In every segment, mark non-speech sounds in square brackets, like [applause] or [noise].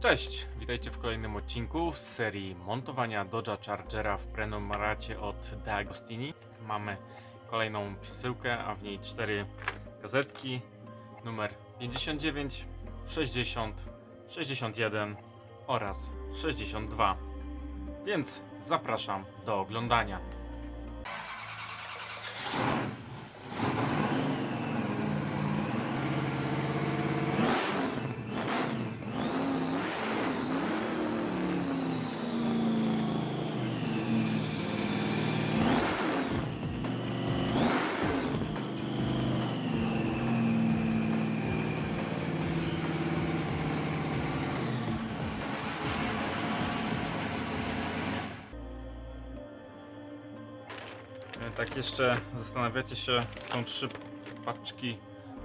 Cześć, witajcie w kolejnym odcinku z serii montowania Dodge'a Chargera w prenumeracie od De Agostini. Mamy kolejną przesyłkę, a w niej cztery gazetki numer 59, 60, 61 oraz 62. Więc zapraszam do oglądania. Jeszcze zastanawiacie się, są trzy paczki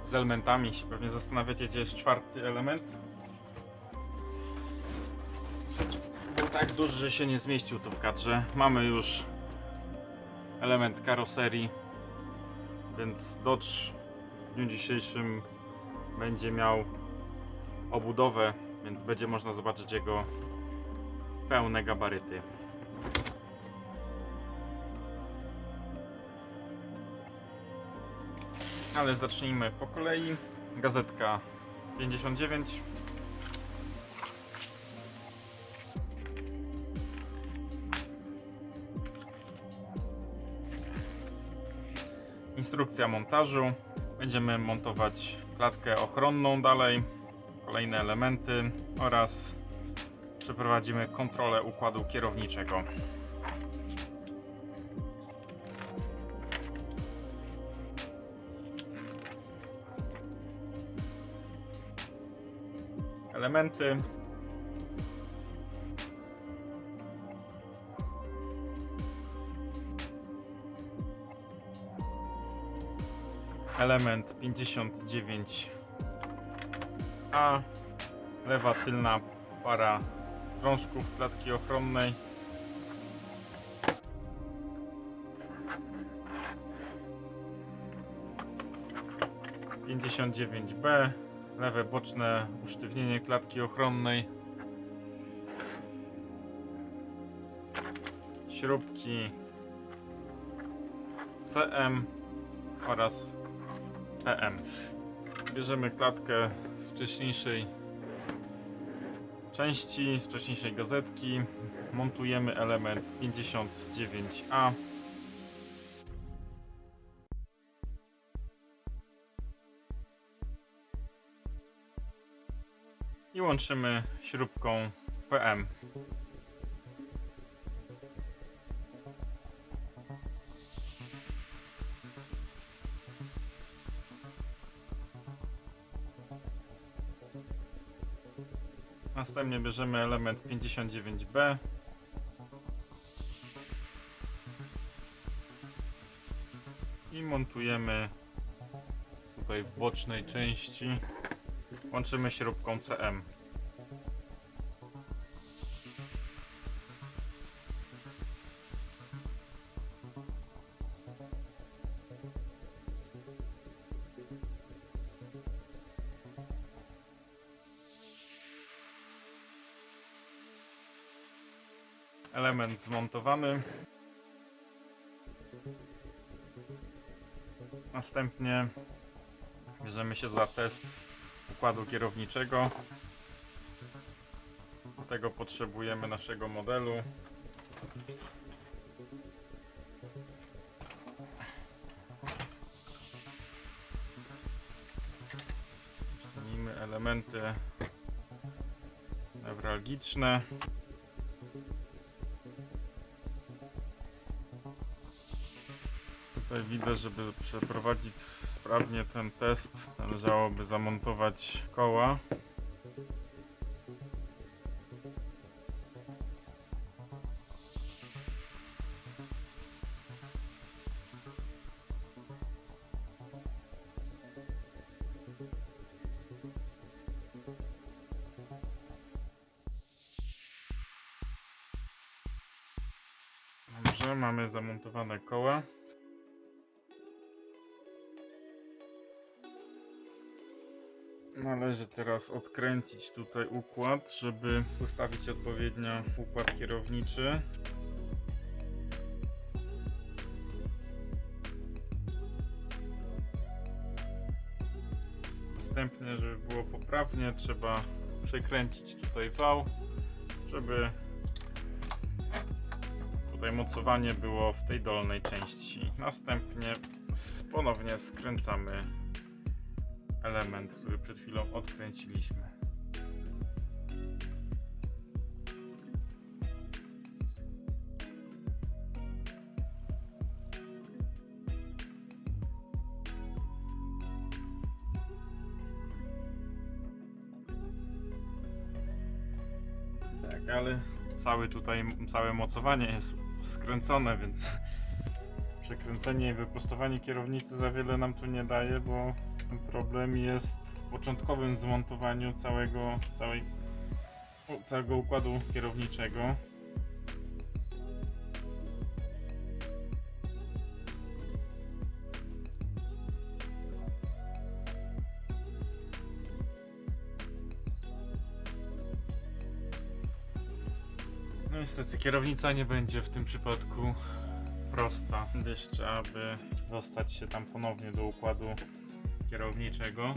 z elementami. Pewnie zastanawiacie, gdzie jest czwarty element. Był tak duży, że się nie zmieścił tu w kadrze. Mamy już element karoserii, więc Dodge w dniu dzisiejszym będzie miał obudowę, więc będzie można zobaczyć jego pełne gabaryty. Ale zacznijmy po kolei. Gazetka 59. Instrukcja montażu. Będziemy montować klatkę ochronną dalej, kolejne elementy oraz przeprowadzimy kontrolę układu kierowniczego. Elementy. Element 59A, lewa tylna para krążków klatki ochronnej. Pięćdziesiąt dziewięć B, lewe boczne usztywnienie klatki ochronnej, śrubki CM oraz PM. Bierzemy klatkę z wcześniejszej części, z wcześniejszej gazetki, montujemy element 59A. Łączymy śrubką PM. Następnie bierzemy element 59B. I montujemy tutaj w bocznej części Łączymy śrubką CM. Element zmontowany. Następnie bierzemy się za test układu kierowniczego. Do tego potrzebujemy naszego modelu. Uszczelnijmy elementy newralgiczne. Tutaj widzę, żeby przeprowadzić sprawnie ten test, należałoby zamontować koła. Dobrze, mamy zamontowane koła. Należy teraz odkręcić tutaj układ, żeby ustawić odpowiednio układ kierowniczy. Następnie, żeby było poprawnie, trzeba przekręcić tutaj wał, żeby tutaj mocowanie było w tej dolnej części. Następnie ponownie skręcamy element, który przed chwilą odkręciliśmy. Tak, ale cały tutaj, całe mocowanie jest skręcone, więc [laughs] przekręcenie i wyprostowanie kierownicy za wiele nam tu nie daje, bo problem jest w początkowym zmontowaniu całego, całej, całego układu kierowniczego. No niestety kierownica nie będzie w tym przypadku prosta, gdyż trzeba by dostać się tam ponownie do układu kierowniczego.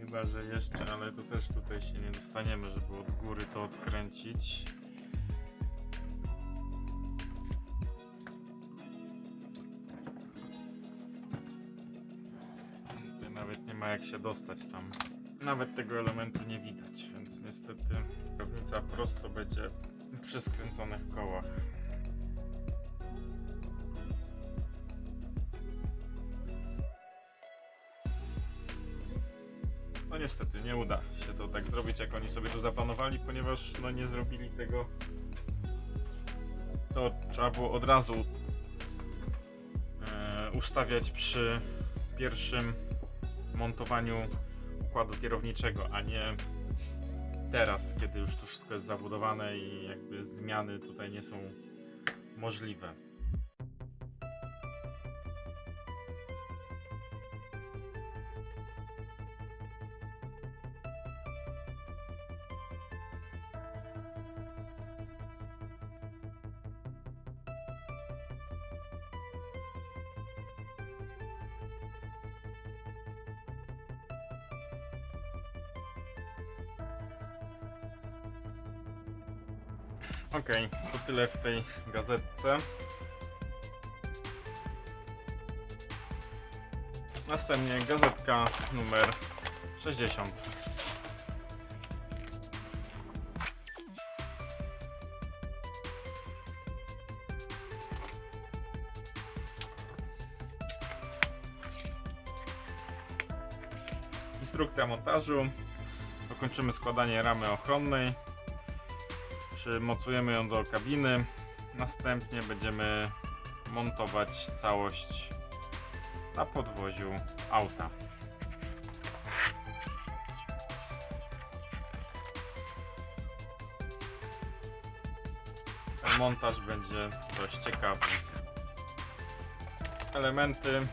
Chyba, że jeszcze, ale to też tutaj się nie dostaniemy, żeby od góry to odkręcić. Tutaj nawet nie ma jak się dostać tam. Nawet tego elementu nie widać, więc niestety kierownica prosto będzie przy skręconych kołach. No niestety nie uda się to tak zrobić, jak oni sobie to zaplanowali, ponieważ no nie zrobili tego. To trzeba było od razu e, ustawiać przy pierwszym montowaniu układu kierowniczego, a nie teraz, kiedy już to wszystko jest zabudowane i jakby zmiany tutaj nie są możliwe. Okej, to tyle w tej gazetce. Następnie gazetka numer 60. Instrukcja montażu. Dokończymy składanie ramy ochronnej. Przymocujemy ją do kabiny. Następnie będziemy montować całość na podwoziu auta. Montaż będzie dość ciekawy. Elementy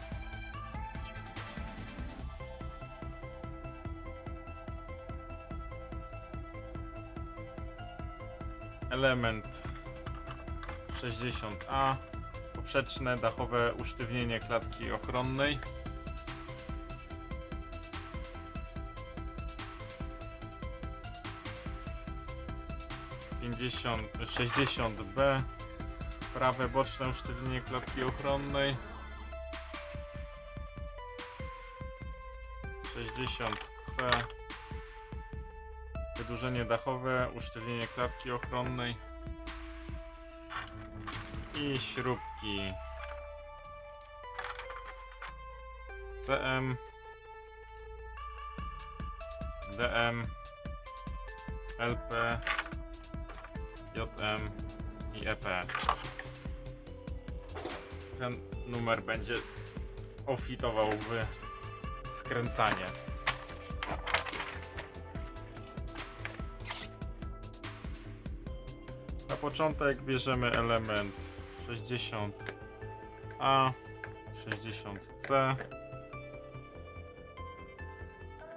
element 60A poprzeczne dachowe usztywnienie klatki ochronnej. Pięćdziesiąt 60B prawe boczne usztywnienie klatki ochronnej. 60C Wydłużenie dachowe, usztywnienie klatki ochronnej i śrubki. CM DM LP JM i EP ten numer będzie ofitował w skręcanie początek bierzemy element 60 60A, 60C.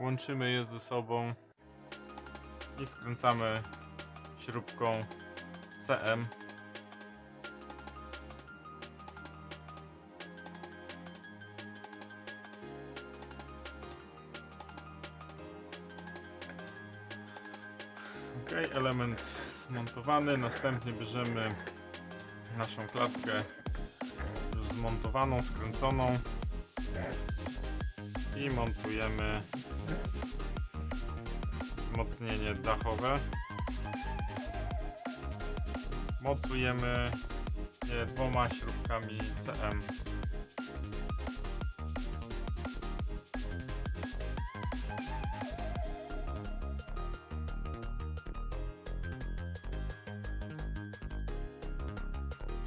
Łączymy je ze sobą i skręcamy śrubką CM. Zmontowany. Następnie bierzemy naszą klatkę zmontowaną, skręconą i montujemy wzmocnienie dachowe. Mocujemy je dwoma śrubkami CM.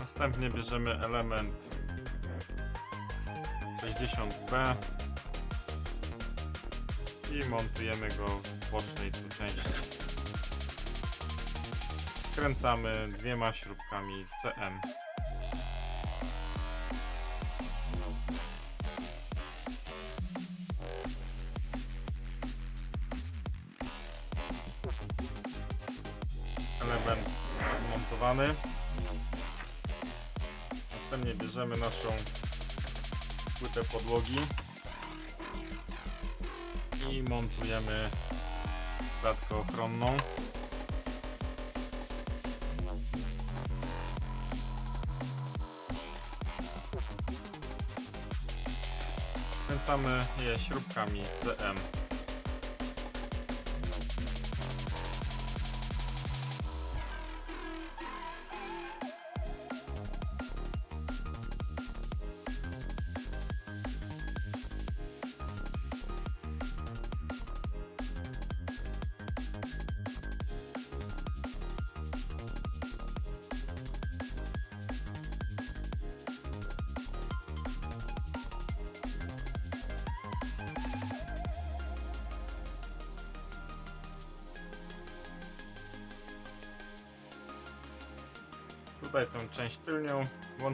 Następnie bierzemy element 60B i montujemy go w bocznej tu części. Skręcamy dwiema śrubkami CM. Naszą płytę podłogi i montujemy klatkę ochronną. Kręcamy je śrubkami CM.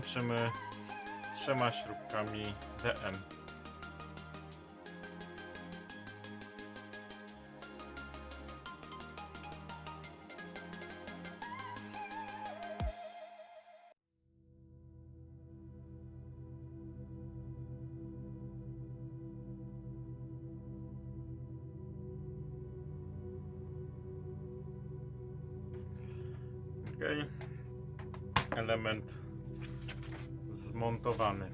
Łączymy trzema śrubkami DM. Okay. Element zmontowany.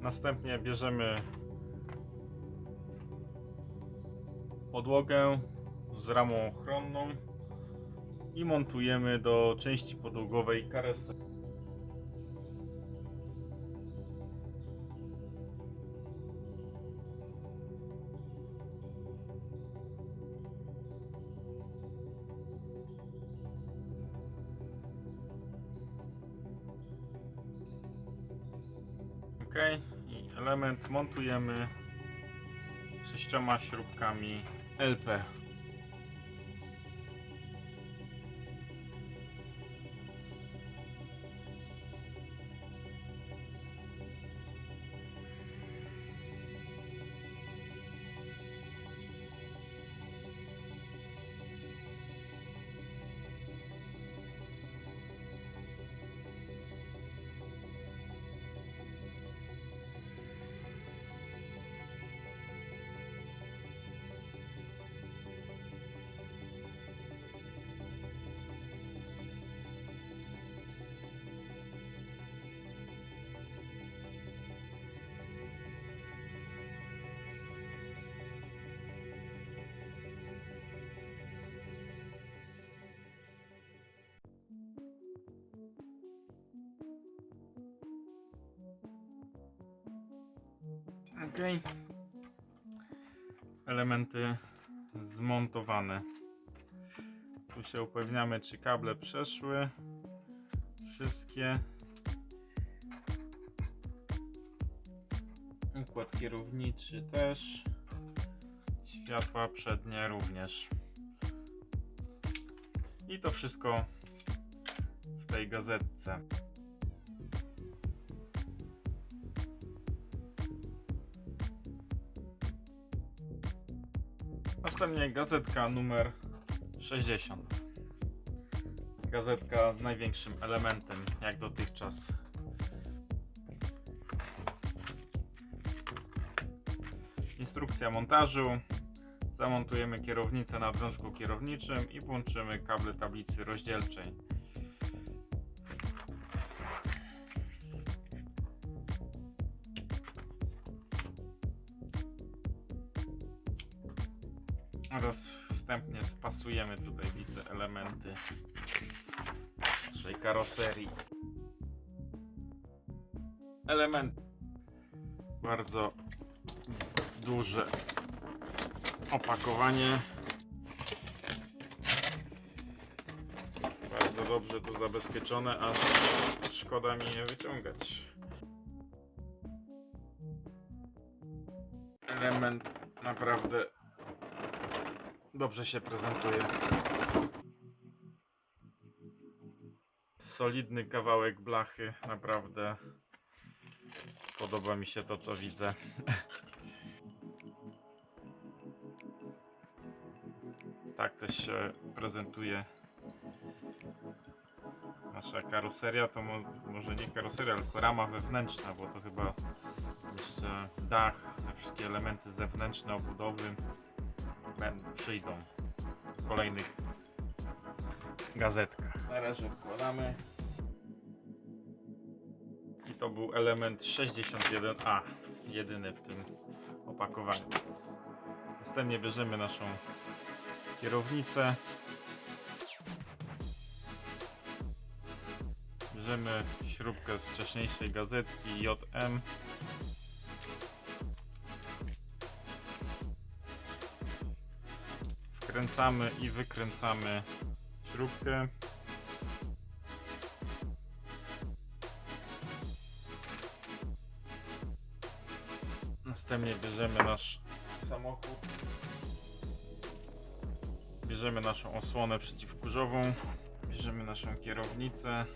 Następnie bierzemy podłogę z ramą ochronną i montujemy do części podłogowej karesy. Ok, i element montujemy sześcioma śrubkami LP. Ok. Elementy zmontowane. Tu się upewniamy, czy kable przeszły. Wszystkie. Układ kierowniczy też. Światła przednie również. I to wszystko w tej gazetce. Następnie gazetka numer 60. Gazetka z największym elementem, jak dotychczas. Instrukcja montażu. Zamontujemy kierownicę na drążku kierowniczym i włączymy kable tablicy rozdzielczej. Spasujemy tutaj widzę elementy naszej karoserii. Element bardzo duże opakowanie. Bardzo dobrze tu zabezpieczone, aż szkoda mi je wyciągać. Element naprawdę dobrze się prezentuje. Solidny kawałek blachy, naprawdę podoba mi się to co widzę. [laughs] Tak też się prezentuje nasza karoseria. To mo może nie karoseria, tylko rama wewnętrzna, bo to chyba jeszcze dach, te wszystkie elementy zewnętrzne obudowy będą, przyjdą w kolejnych gazetkach. Na razie wkładamy. I to był element 61A, jedyny w tym opakowaniu. Następnie bierzemy naszą kierownicę. Bierzemy śrubkę z wcześniejszej gazetki JM. Wkręcamy i wykręcamy śrubkę. Następnie bierzemy nasz samochód. Bierzemy naszą osłonę przeciwkurzową. Bierzemy naszą kierownicę.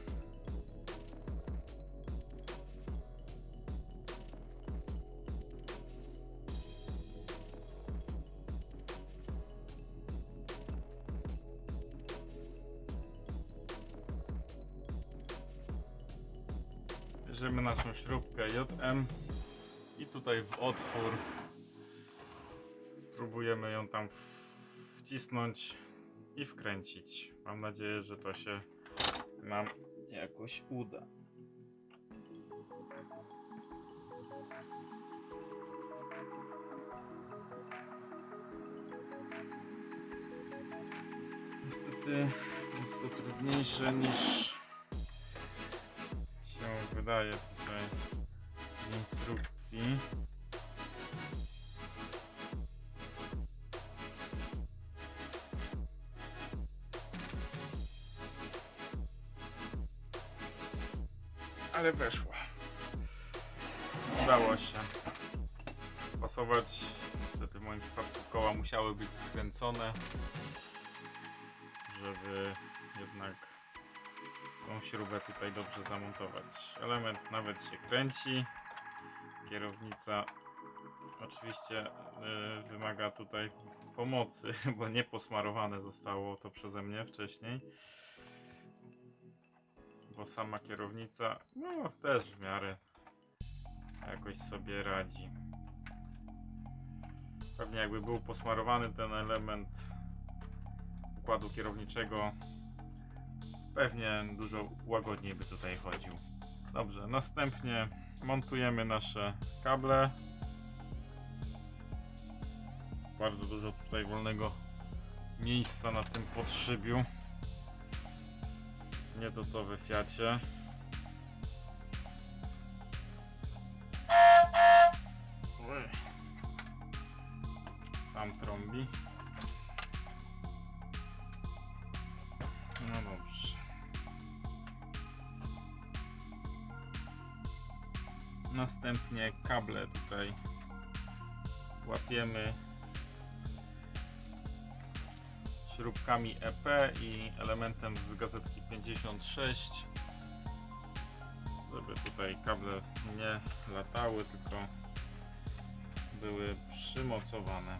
Tutaj w otwór próbujemy ją tam wcisnąć i wkręcić. Mam nadzieję, że to się nam jakoś uda. Niestety jest to trudniejsze niż się wydaje dobrze zamontować. Element nawet się kręci. Kierownica oczywiście y, wymaga tutaj pomocy, [laughs] bo nie posmarowane zostało to przeze mnie wcześniej. Bo sama kierownica, no też w miarę jakoś sobie radzi. Pewnie jakby był posmarowany ten element układu kierowniczego, pewnie dużo łagodniej by tutaj chodził. Dobrze, następnie montujemy nasze kable. Bardzo dużo tutaj wolnego miejsca na tym podszybiu. Nie to co we Fiacie. Następnie kable tutaj łapiemy śrubkami EP i elementem z gazetki 56 żeby tutaj kable nie latały, tylko były przymocowane.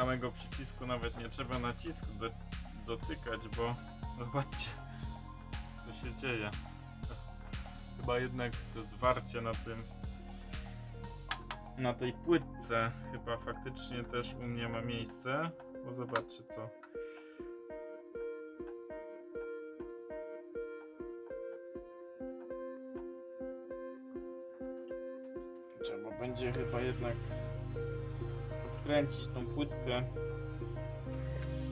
Samego przycisku nawet nie trzeba nacisku do, dotykać, bo zobaczcie, co się dzieje. Chyba jednak to zwarcie na tym na tej płytce chyba faktycznie też u mnie ma miejsce, bo zobaczcie co Trzeba będzie chyba jednak odkręcić tą płytkę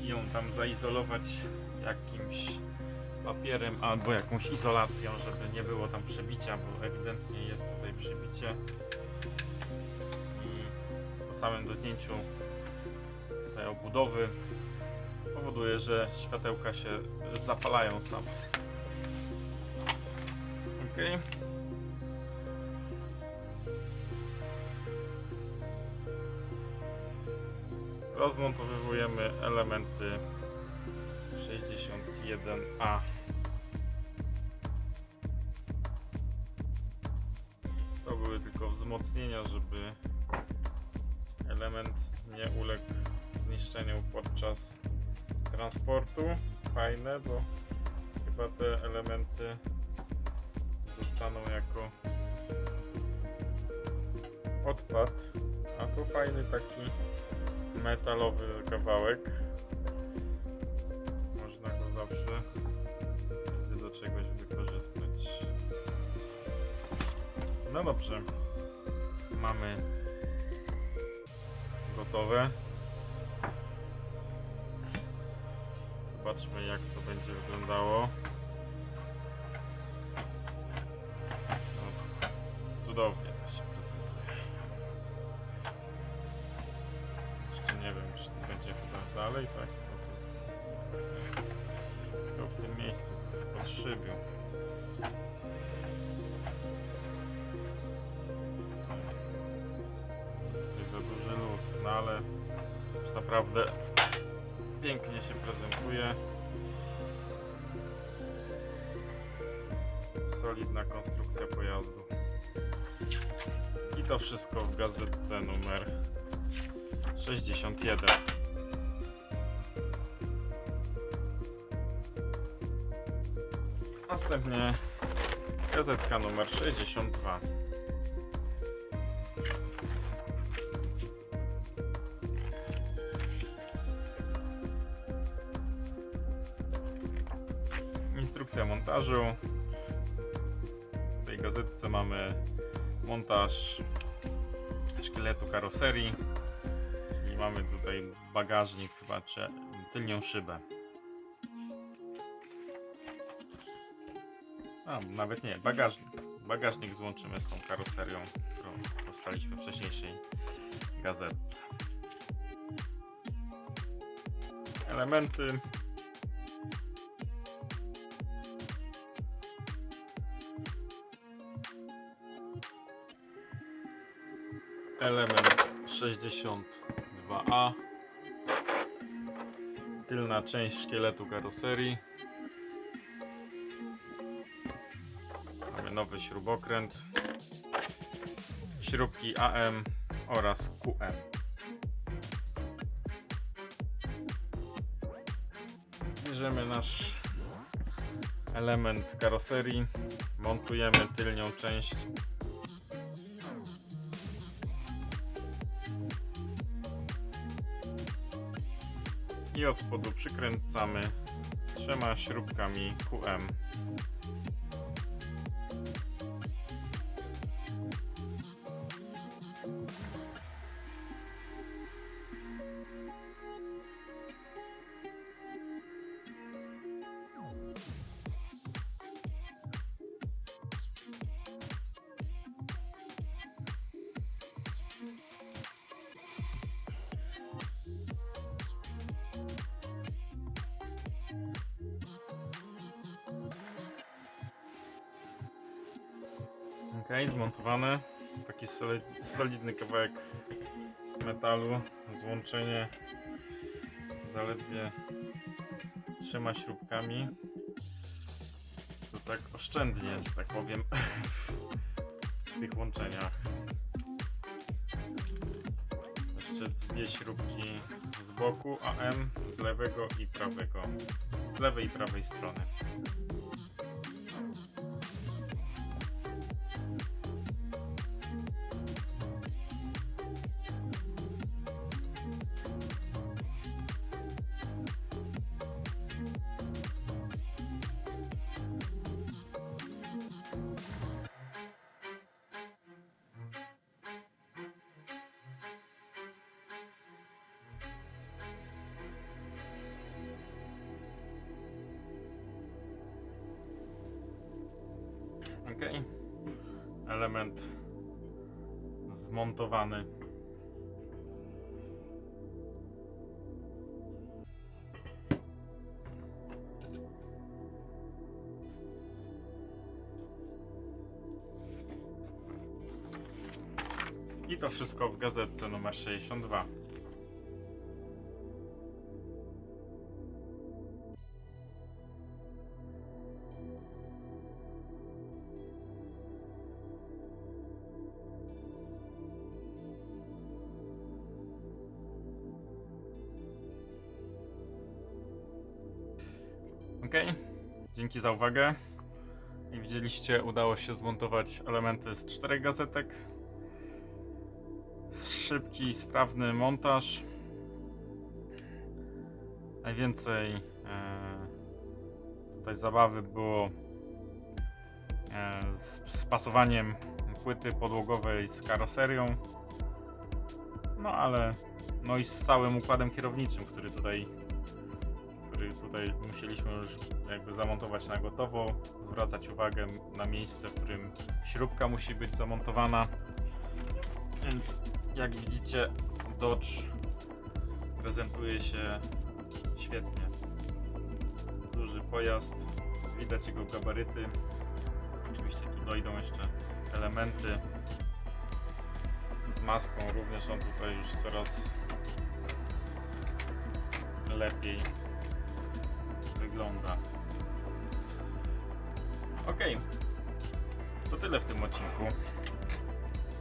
i ją tam zaizolować jakimś papierem albo jakąś izolacją, żeby nie było tam przebicia, bo ewidentnie jest tutaj przebicie i po samym dotknięciu tej obudowy powoduje, że światełka się zapalają same. Okej. Rozmontowujemy elementy 61A. To były tylko wzmocnienia, żeby element nie uległ zniszczeniu podczas transportu. Fajne, bo chyba te elementy zostaną jako odpad. A tu fajny taki metalowy kawałek. Można go zawsze będzie do czegoś wykorzystać. No dobrze. Mamy gotowe. Zobaczmy jak to będzie wyglądało. No, cudownie Solidna konstrukcja pojazdu. I to wszystko w gazetce numer 61. Następnie gazetka numer 62. Instrukcja montażu. Gazetce mamy montaż szkieletu karoserii. I mamy tutaj bagażnik chyba, czy tylnią szybę. A, nawet nie, bagażnik. Bagażnik złączymy z tą karoserią, którą dostaliśmy w wcześniejszej gazetce. Elementy. Element 62A. Tylna część szkieletu karoserii. Mamy nowy śrubokręt. Śrubki AM oraz QM. Bierzemy nasz element karoserii. Montujemy tylnią część i od spodu przykręcamy trzema śrubkami QM. Ok, zmontowane. Taki soli- solidny kawałek metalu. Złączenie zaledwie trzema śrubkami. To tak oszczędnie, że tak powiem, w tych łączeniach. Jeszcze dwie śrubki z boku AM, z lewego i prawego. Z lewej i prawej strony. Ok. Element zmontowany. I to wszystko w gazetce numer 62. Ok, dzięki za uwagę. Jak widzieliście, udało się zmontować elementy z czterech gazetek. Szybki, sprawny montaż. Najwięcej e, tutaj zabawy było e, z, z pasowaniem płyty podłogowej z karoserią. No ale no i z całym układem kierowniczym, który tutaj tutaj musieliśmy już jakby zamontować na gotowo, zwracać uwagę na miejsce, w którym śrubka musi być zamontowana. Więc jak widzicie, Dodge prezentuje się świetnie. Duży pojazd, widać jego gabaryty. Oczywiście tu dojdą jeszcze elementy z maską, również on tutaj już coraz lepiej wygląda. Ok, to tyle w tym odcinku.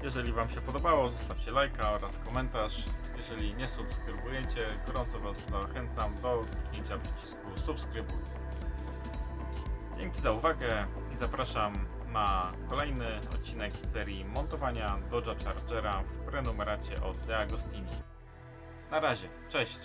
Jeżeli Wam się podobało, zostawcie lajka oraz komentarz. Jeżeli nie subskrybujecie, gorąco Was zachęcam do kliknięcia przycisku subskrybuj. Dzięki za uwagę i zapraszam na kolejny odcinek z serii montowania Dodge'a Chargera w prenumeracie od De Agostini. Na razie, cześć!